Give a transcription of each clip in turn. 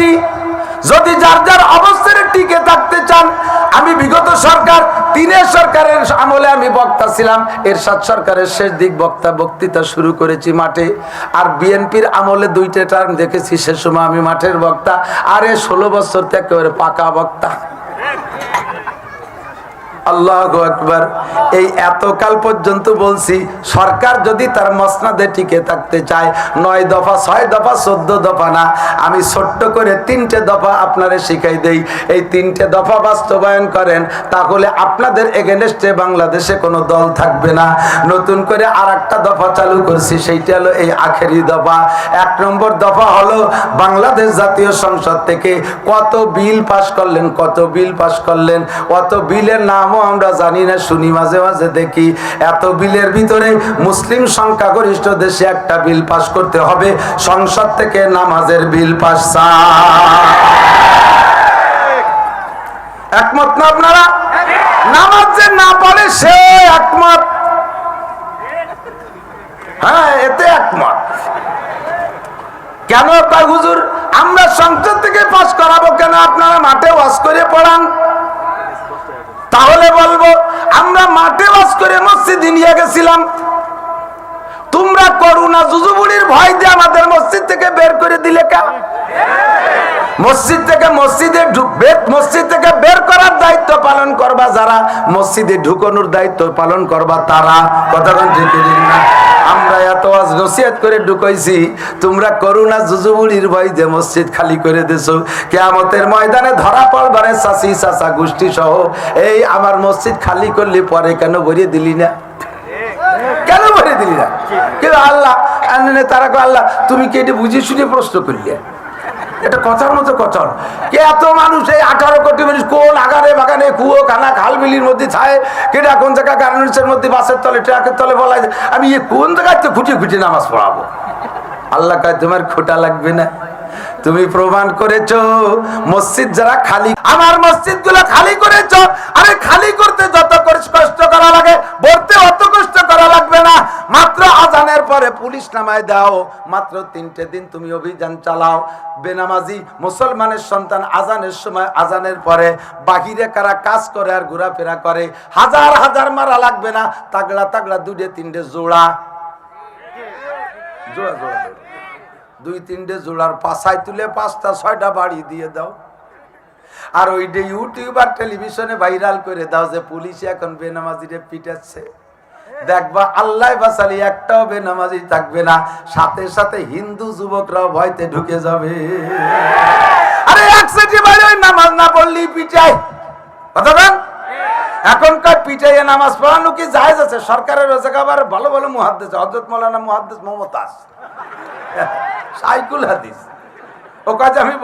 বলেছি যদি যার যার অবস্থানে টিকে থাকতে চান, আমি বিগত সরকার তিনের সরকারের আমলে আমি বক্তা ছিলাম, এরশাদ সরকারের শেষ দিক বক্তা বক্তৃতা শুরু করেছি মাঠে। আর বিএনপির আমলে দুইটা টার্ম দেখেছি, সে সময় আমি মাঠের বক্তা, আর এ ষোলো বছর থেকে পাকা বক্তা। আল্লাহ আকবার। এই এতকাল পর্যন্ত বলছি, সরকার যদি তার মসনাদে টিকে থাকতে চায়, নয় দফা, ছয় দফা, চোদ্দ দফা না, আমি ছোট্ট করে তিনটে দফা আপনারে শিখাই দেই। এই তিনটে দফা বাস্তবায়ন করেন, তাহলে আপনাদের এগেনস্টে বাংলাদেশে কোনো দল থাকবে না। নতুন করে আর একটা দফা চালু করছি, সেইটা হলো এই আখেরি দফা। এক নম্বর দফা হলো বাংলাদেশ জাতীয় সংসদ থেকে কত বিল পাশ করলেন, কত বিল পাশ করলেন, কত বিলের নামও আমরা জানি না, শুনি মাঝে মাঝে দেখি। এত বিলের ভিতরে মুসলিম সংখ্যাগরিষ্ঠ দেশে একটা বিল পাশ করতে হবে, সংসদ থেকে নামাজের বিল পাশ একমত না আপনারা? নামাজ যে না পড়ে সে একমত। হ্যাঁ এতে একমত। কেন তাই হুজুর? আমরা সংসদ থেকে পাশ করাবো কেন? আপনারা মাঠে ওয়াজ করে পড়ান। তাহলে বলব, আমরা মাঠে বাস করে মসজিদে নিয়ে গেছিলাম। তোমরা করুণা জুজুবুড়ির ভয় দিয়ে আমাদের মসজিদ থেকে বের করে দিলে কা মসজিদ থেকে মসজিদে মসজিদ থেকে বের করার দায়িত্ব পালন করবা যারা মসজিদে ঢুকানোর দায়িত্ব পালন করবা তারা। কথা না আমরা এত আজ নসিহত করে ঢুকাইছি, তোমরা করুণা জুজুবুড়ির ভয় যে মসজিদ খালি করে দিছো। কেয়ামতের ময়দানে ধরা পড়বারে চাষি চাষা গোষ্ঠী সহ। এই আমার মসজিদ খালি করলে পরে কেন ভরিয়ে দিলি না? কেন ভরে দিলি না? কিন্তু আল্লাহ তারা আল্লাহ, তুমি কি এটা বুঝে শুনে প্রশ্ন করলে? এটা কথার মতো কথন এত মানুষ, এই আঠারো কোটি মানুষ কোন আগানে বাগানে কুয়ো খানা, খাল বিলির মধ্যে ছায় কেটা কোন জায়গায় গার্মেন্টসের মধ্যে বাসের তলে, ট্রাকের তলে বলা আমি কোন জায়গায় তো খুঁটিয়ে খুঁটিয়ে নামাজ পড়াবো? আল্লাহ কাজ তোমার খোটা লাগবে না। তুমি প্রমাণ করেছ, মসজিদ যারা খালি, আমার মসজিদগুলো খালি করেছ। আরে খালি করতে যত কষ্ট- করা লাগে বলতে অত কষ্ট করা লাগবে না। মাত্র আজানের পরে পুলিশ নামায় দাও। মাত্র তিনটে দিন তুমি অভিযান চালাও। বেনামাজি মুসলমানের সন্তান আজানের সময়, আজানের পরে বাহিরে কারা কাজ করে আর ঘোরাফেরা করে, হাজার হাজার মারা লাগবে না। তাগড়া তাগড়া দুটে তিনটে জোড়া জোড়া জোড়া। দুই তিনটে জোড়ার পাশায় তুলে পাঁচটা, ছয়টা বাড়ি দিয়ে দাও। আর ওইটা ইউটিউব আর টেলিভিশনে ভাইরাল করে দাও যে পুলিশ এখন বেনামাজিরে পিটাচ্ছে। দেখবা আল্লাহ বাসালি একটাও বেনামাজি থাকবে না, সাথে সাথে হিন্দু যুবকরাও ভয়তে ঢুকে যাবে। আরে এক সেটি ওই নামাজ না পড়লেই পিটাই কথা এখনকার পিটাইয়ে নামাজ পড়ানো কি জায়েজ আছে? সরকারের রোজে আবার ভালো ভালো মুহাদ্দেস হজরত মৌলানা মুহাদ্দেস মমতাজ। সাইকুল হাদিস। ও আমি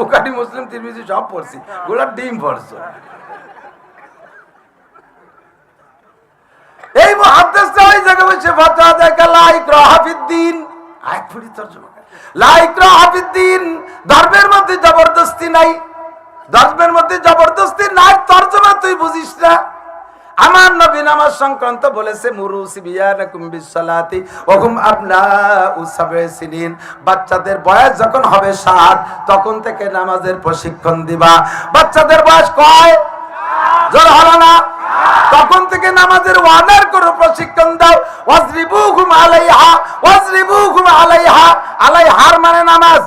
মুসলিম, তিরমিজি সব পড়ছি। গোলার ডিম এই মুহাদ্দিসটা ওই জায়গায় বসে ফাতোয়া দেয় লা ইকরাহা ফিদ্দিন আয়াত তরজমা করে। লা ধর্মের মধ্যে জবরদস্তি নাই। ধর্মের মধ্যে জবরদস্তি নাই, তরজমা তুই বুঝিস না। আমার নবী নামাজ সংক্রান্ত বলেছে মুরু সিবিয়ানাকুম সিনিন। বাচ্চাদের বয়স যখন হবে সাত তখন থেকে নামাজের প্রশিক্ষণ দিবা। বাচ্চাদের বয়স কয়? জোর হলো না। তখন থেকে নামাজের ওয়ানার করো প্রশিক্ষণ দাও। ওয়াজরিবুহুম আলাইহা ওয়াজরিবুহুম আলাইহা। আলাইহার মানে নামাজ।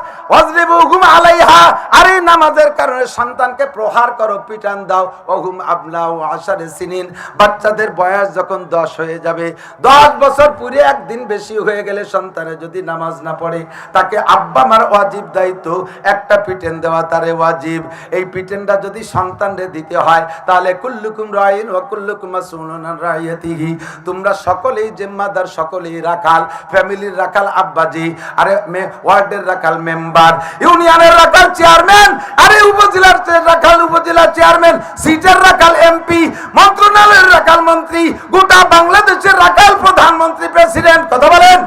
আর নামাজের কারণে সন্তানকে প্রহার করো, পিটান দাও। সিনিন, বাচ্চাদের বয়স যখন দশ হয়ে যাবে, দশ বছর পুরে একদিন বেশি হয়ে গেলে সন্তানের যদি নামাজ না পড়ে, তাকে আব্বা মার ওয়াজিব দায়িত্ব, একটা পিটেন দেওয়া তারে ওয়াজিব। এই পিটেনটা যদি সন্তানরে দিতে হয়, তাহলে কুল্লুকুম রাইন কুল্লুকুম মাসউলুন আন রাইয়াতিহি। তোমরা সকলেই জিম্মাদার, সকলেই রাখাল, ফ্যামিলির রাখাল আব্বাজি, আরে ওয়ার্ডের রাখাল মেম্বার। ইউনিয়নের রাখাল চেয়ারম্যান আরে উপজেলার রাখাল উপজেলা চেয়ারম্যান, সিটের রাখাল এমপি, মন্ত্রণালয়ের রাখাল মন্ত্রী, গোটা বাংলাদেশের রাখাল প্রধানমন্ত্রী প্রেসিডেন্ট, কথা বলেন?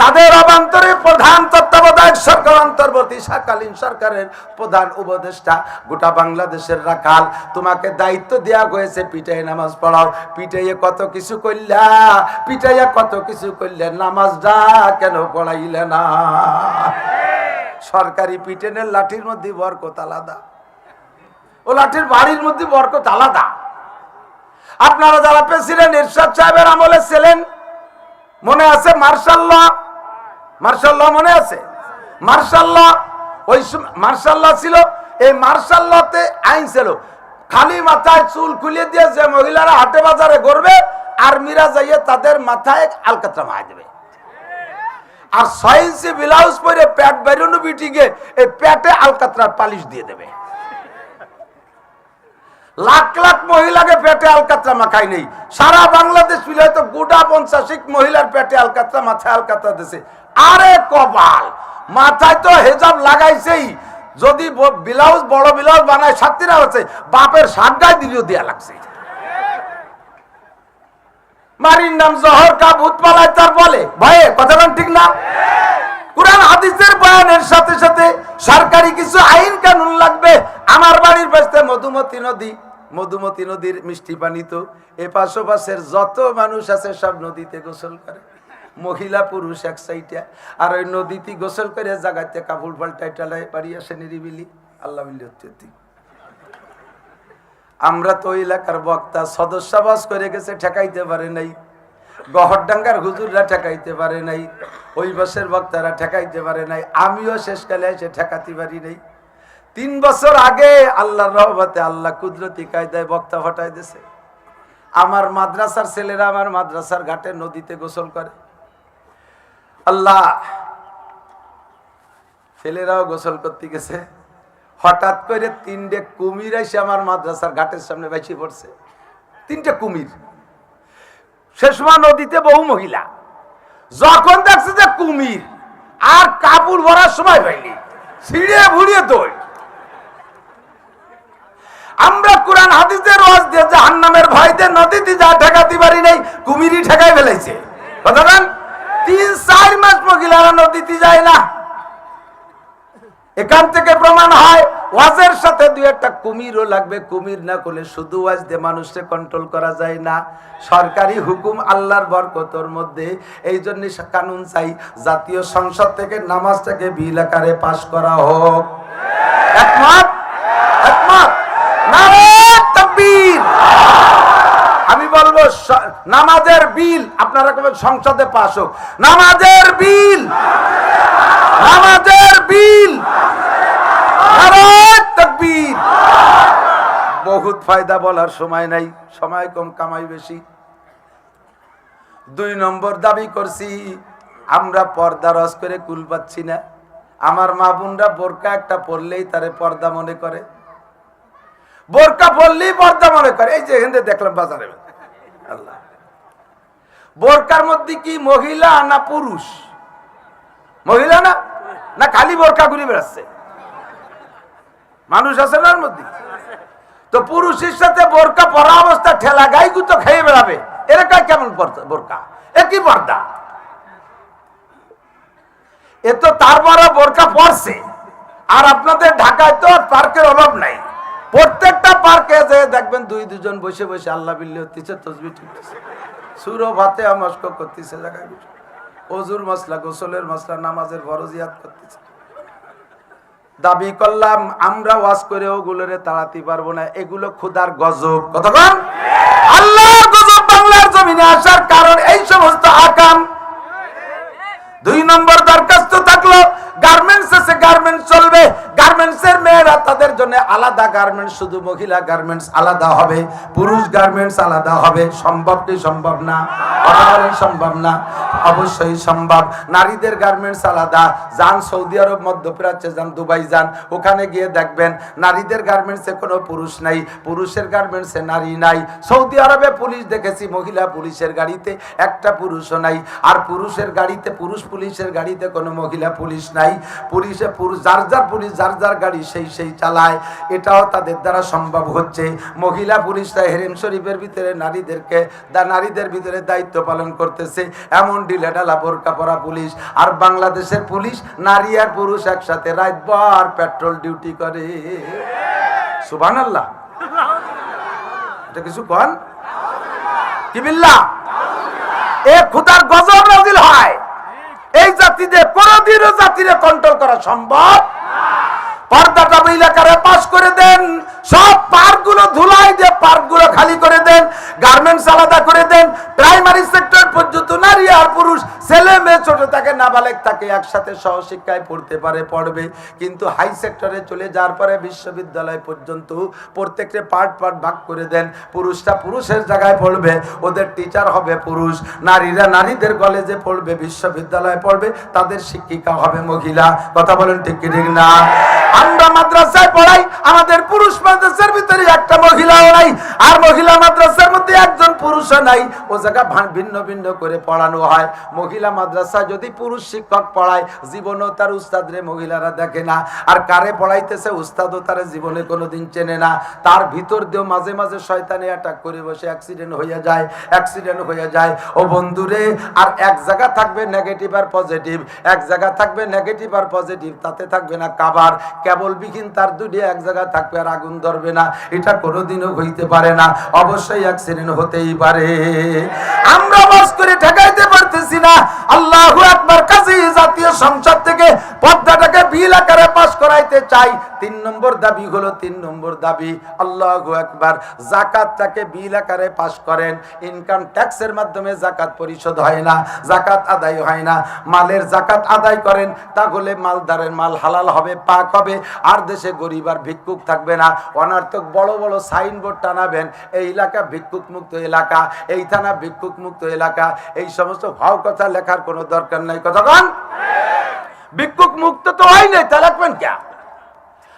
তাদের অবান্তরে প্রধান তত্ত্বাবধায়ক সরকার, অন্তর্বর্তী সরকালীন সরকারের প্রধান উপদেষ্টা, গোটা বাংলাদেশের রাখাল, তোমাকে দায়িত্ব দেওয়া হয়েছে পিটাই নামাজ পড়াও, পিটাইয়ে কত কিছু করলা পিটাইয়া কত কিছু করলে নামাজটা কেন পড়াইলে না? সরকারি পিটেনের লাঠির মধ্যে বরকত আলাদা। ও লাঠির বাড়ির মধ্যে বরকত আলাদা। আপনারা যারা প্রেসিডেন্ট, ইরশাদ সাহেবের আমলে ছিলেন, মনে আছে মার্শাল্লাহ? মার্শাল্লাহ মনে আছে? মার্শাল্লাহ, ওই মার্শাল্লাহ ছিল, এই মার্শাল্লাহতে আইন ছিল। খালি মাথায় চুল খুলিয়ে দিয়ে যে মহিলারা হাটে বাজারে করবে আর মিরা যাইয়ে তাদের মাথায় আলকাতরা মায় দেবে আর ছয় ব্লাউজ পরে প্যাট বেরোনো বিটিকে এই প্যাটে আলকাতরার পালিশ দিয়ে দেবে। লাখ লাখ মহিলাকে পেটে আলকাতরা মাখাই নেই। সারা বাংলাদেশ মিলে হয়তো গোটা পঞ্চাশিক মহিলার পেটে আলকাতরা মাথায় আলকাতরা দিছে। আরে কপাল, মাথায় তো হেজাব লাগাইছেই। যদি ব্লাউজ, বড় ব্লাউজ বানায় সাতটিরা হচ্ছে, বাপের সাগায় দিলেও দেয়া লাগছে। মারির নাম জহর কা ভূত পালায় তার বলে। ভয়ে কথা বলেন ঠিক না? কোরআন হাদিসের বয়ানের সাথে সাথে সরকারি কিছু আইন কানুন লাগবে। আমার বাড়ির পাশে মধুমতি নদী। মধুমতি নদীর মিষ্টি পানি তো এ পাশের যত মানুষ আছে সব নদীতে গোসল করে। মহিলা, পুরুষ এক সাইডে। আর ওই নদীতে গোসল করে জায়গাতে কাপড় পাল্টাই টালাই বাড়ি আসে নিরিবিলি। আল্লাহ মিলি অত্যধিক আমরা তো এলাকার বক্তা, সদস্যাবাস করে গেছে, ঠেকাইতে পারে নাই। গহরডাঙ্গার হুজুররা ঠেকাইতে পারে নাই, ওই বছর বক্তারা ঠেকাইতে পারে নাই, আমিও শেষকালে এসে ঠেকাতে পারি নাই। তিন বছর আগে আল্লাহর রহমতে আল্লাহ কুদরতি কায়দায় বক্তা ফাটাই দিছে আমার মাদ্রাসার ছেলেরা আমার মাদ্রাসার ঘাটে নদীতে গোসল করে। আল্লাহ, ছেলেরাও গোসল করতে গেছে। হঠাৎ করে তিনটে কুমির এসে আমার মাদ্রাসার ঘাটের সামনে বেশি পড়ছে। তিনটে কুমির। সে সময় নদীতে বহু মহিলা। যখন দেখছে যে কুমির আর কাপড় ভরার সময় পাইনি ছিঁড়ে ভুড়িয়ে দই আমরা কোরআন হাদিসের ওয়াজ দিয়ে জাহান্নামের ভয়তে নদীতে যা ঠেকাতে পারি নাই, কুমিরই ঠেকাই ফেলেছে। কথা? তিন, চার মাস মহিলারা নদীতে যায় না। এখান থেকে প্রমাণ হয়, ওয়াজের সাথে দুই একটা কুমিরও লাগবে। কুমির না করলে শুধু ওয়াজ দিয়ে মানুষকে কন্ট্রোল করা যায় না। সরকারি হুকুম আল্লাহর বরকতর মধ্যে। এই জন্য কানুন চাই, জাতীয় সংসদ থেকে নামাজটাকে বিল আকারে পাশ করা হোক। একমত? একমত? আমি বলব নামাজের বিল আপনারা কবেন সংসদে পাশ হোক। নামাজের বিল। নামাজের বিল। বহুত ফায়দা বলার সময় নাই, সময় কম, কামাই বেশি। দুই নম্বর দাবি করছি, আমরা পর্দা রস করে কুল পাচ্ছি না। আমার মা বোনরা বোরকা একটা পরলেই তারে পর্দা মনে করে। বোরকা পরলেই পর্দা মনে করে। এই যে এখানে দেখলাম বাজারে। আল্লাহ। বোরকার মধ্যে কি মহিলা না পুরুষ? মহিলা না? না, খালি বোরকা ঘুরে বেড়াচ্ছে। মানুষ আছে না মধ্যে? তো পুরুষের সাথে বোরকা পরা অবস্থা, ঠেলা গাই গুতো খেয়ে বেড়াবে। এরকম কেমন বোরকা এ কি পর্দা। এ তো তার বড় বোরকা পরছে। আর আপনাদের ঢাকায় তো পার্কের অভাব নাই। প্রত্যেকটা পার্কে যে দেখবেন দুই দুজন বসে বসে আল্লাহ বিল্লি হতেছে তসবি ঠিকছে সুরো ভাতে আমস্ক করতেছে, জায়গায়। অজুর মশলা, গোসলের মশলা, নামাজের ফরজিয়াত করতেছে। দাবি করলাম, আমরা ওয়াজ করে ওগুলোরে তাড়াতে পারব না, এগুলো খুদার গজব। কতক্ষণ আল্লাহর গজব বাংলার জমিনে আসার কারণ এই সমস্ত আকাম। দুই নম্বর দরখাস্ত থাকল গার্মেন্টস আছে গার্মেন্টস চলবে। গার্মেন্টস এর মেয়েরা তাদের জন্য আলাদা গার্মেন্টস শুধু মহিলা গার্মেন্টস আলাদা হবে, পুরুষ গার্মেন্টস আলাদা হবে। সম্ভব কি সম্ভব না? সম্ভব না। অবশ্যই সম্ভব। নারীদের গার্মেন্টস আলাদা। যান সৌদি আরব, মধ্যপ্রাচ্যে যান, দুবাই যান, ওখানে গিয়ে দেখবেন নারীদের গার্মেন্টসে কোনো পুরুষ নাই। পুরুষের গার্মেন্টসে নারী নাই। সৌদি আরবে পুলিশ দেখেছি, মহিলা পুলিশের গাড়িতে একটা পুরুষও নাই। আর পুরুষের গাড়িতে, পুরুষ পুলিশের গাড়িতে কোনো মহিলা পুলিশ নাই। পুলিশে পুরুষ, যার যার পুলিশ, যার যার গাড়ি সেই সেই চালায়। এটাও তাদের দ্বারা সম্ভব হচ্ছে। মহিলা পুলিশরা হেরেম শরীফের ভিতরে নারীদেরকে, নারীদের ভিতরে দায়িত্ব পালন করতেছে। এমন ডিলেডালা বোরকা পরা পুলিশ। আর বাংলাদেশের পুলিশ, নারী আর পুরুষ একসাথে রাতভর পেট্রোল ডিউটি করে। সুবান আল্লাহ এটা কিছু কন? কি বিল্লাহ এ খুদার গজব নাজিল হয়। এই জাতিদের কোনদিনও জাতিরে কন্ট্রোল করা সম্ভব পর্দাটা মহিলাকারে পাশ করে দেন। সব পার্কগুলো ধুলাই দিয়ে পার্কগুলো খালি করে দেন। গার্মেন্টস আলাদা করে দেন। প্রাইমারি নারী আর পুরুষ, ছেলে মেয়ে ছোট থাকে, নাবালেক থাকে, একসাথে সহশিক্ষায় পড়তে পারে, পড়বে। কিন্তু হাই সেক্টরে চলে যাওয়ার পরে বিশ্ববিদ্যালয় পর্যন্ত প্রত্যেককে পার্ট পার্ট ভাগ করে দেন। পুরুষটা পুরুষের জায়গায় পড়বে, ওদের টিচার হবে পুরুষ। নারীরা নারীদের কলেজে পড়বে, বিশ্ববিদ্যালয়ে পড়বে, তাদের শিক্ষিকা হবে মহিলা। কথা বলেন ঠিক ঠিক না? আমরা মাদ্রাসায় পড়াই, আমাদের পুরুষ মাদ্রাসার ভিতরে একটা মহিলাও নাই, আর মহিলা মাদ্রাসার মধ্যে একজন পুরুষও নাই, ও জায়গা ভান- ভিন্ন ভিন্ন করে পড়ানো হয়। মহিলা মাদ্রাসায় যদি পুরুষ শিক্ষক পড়ায়, জীবনও তার উস্তাদরে মহিলারা দেখে না। আর কারে পড়াইতেছে, উস্তাদও তার জীবনে কোনোদিন চেনে না। তার ভিতর দিয়েও মাঝে মাঝে শয়তানে অ্যাটাক করে বসে অ্যাক্সিডেন্ট হয়ে যায় অ্যাক্সিডেন্ট হয়ে যায়। ও বন্ধুরে, আর এক জায়গা থাকবে নেগেটিভ আর পজিটিভ এক জায়গা থাকবে নেগেটিভ আর পজিটিভ তাতে থাকবে না কাবার। কেবল বিহীন তার দুটি এক জায়গায় থাকবে আর আগুন ধরবে না। এটা কোনোদিনও হইতে পারে না। অবশ্যই অ্যাক্সিডেন্ট হতেই পারে। আমরা বাস করে ঠেকাইতে পারতেছি না। আল্লাহ একবার কাজী জাতীয় সংসদ থেকে পদ্মাটাকে বিল আকারে পাস করাইতে চাই। তিন নম্বর দাবি হলো তিন নম্বর দাবি। আল্লাহ একবার জাকাতটাকে বিল আকারে পাস করেন। ইনকাম ট্যাক্সের মাধ্যমে জাকাত পরিশোধ হয় না, জাকাত আদায় হয় না। মালের জাকাত আদায় করেন, তাহলে মালদারের মাল হালাল হবে, পাক হবে। আর দেশে গরিব আর ভিক্ষুক থাকবে না। অনার্থক বড় বড় সাইনবোর্ড টানাবেন। এই এলাকা ভিক্ষুক মুক্ত এলাকা, এই থানা ভিক্ষুক মুক্ত এলাকা, এই সমস্ত ভাও কথা লেখার কোনো দরকার নাই। কতক্ষণ ভিক্ষুক মুক্ত তো হয় নাই, তা লিখবেন কে?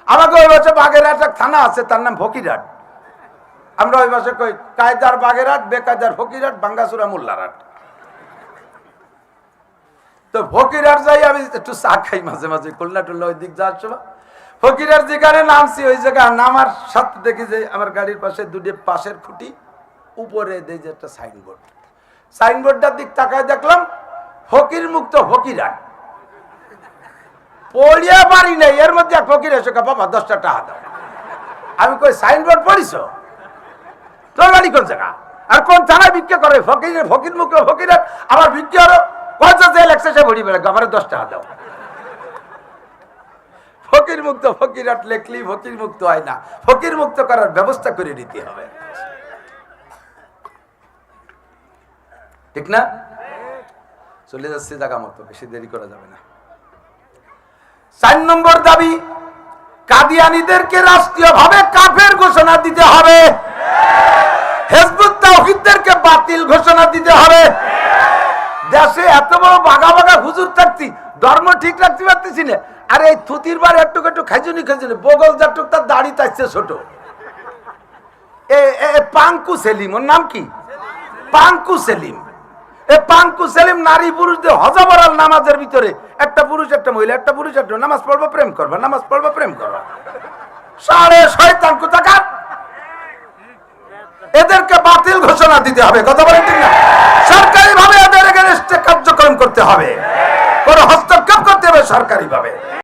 আমাকে ওই বছর বাগেরহাট থানা আছে, তার নাম ফকিরহাট। আমরা ওই বছর কই, কায়দার বাগেরহাট, বেকায়দার ফকিরহাট, বাঙ্গাসুরা মোল্লারহাট। তো যাই, আমি একটু চা খাই মাঝে মাঝে ওই দিক যাওয়ার সময়। যেখানে নামছি, ওই জায়গায় নামার সাথে দেখি যে, আমার গাড়ির পাশে দুটি পাশের খুঁটি উপরে দেয় যে একটা সাইনবোর্ড। সাইনবোর্ডটার দিক তাকায় দেখলাম ফকির মুক্ত ফকিরাট পড়িয়া পারি নাই, এর মধ্যে এক ফকির এসে বাবা, দশটা টাকা দাও। আমি কই, সাইনবোর্ড পড়িস? তোর বাড়ি কোন জায়গা? আর কোন থানায় ভিক্ষা করে? ফকির ফকির মুক্ত ফকিরাট আমার ভিক্ষা হলো পঞ্চাশ জেল একশো ভরি বেড়ে আমার দশ টাকা দাও। ফকির মুক্ত ফকিরাট লেখলি ফকির মুক্ত হয় না। ফকির মুক্ত করার ব্যবস্থা করে নিতে হবে। ঠিক না? চলে যাচ্ছে জায়গা মতো, বেশি দেরি করা যাবে না। চার নম্বর দাবি, কাদিয়ানিদেরকে রাষ্ট্রীয় ভাবে কাফের ঘোষণা দিতে হবে। হেজবুত তাওহিদদেরকে বাতিল ঘোষণা দিতে হবে। দেশে এত বড় বাগা বাগা হুজুর থাকতি, ধর্ম ঠিক রাখতে পারতেছি না। আর এই থুতির বার একটু একটু খাইজুনি খাইজুনি, বগল যাটুক তার দাড়ি তাইছে ছোট। এ, পাঙ্কু সেলিম, ওর নাম কি? পাঙ্কু সেলিম। পাঙ্কু সেলিম নারী পুরুষদের হজাবরাল নামাজের ভিতরে। একটা পুরুষ, একটা মহিলা, একটা পুরুষ, একটা নামাজ প্রেম নামাজ প্রেম সাড়ে এদেরকে বাতিল ঘোষণা দিতে হবে ঠিক না? সরকারি ভাবে এদের কার্যক্রম করতে হবে। কোন হস্তক্ষেপ করতে হবে সরকারি ভাবে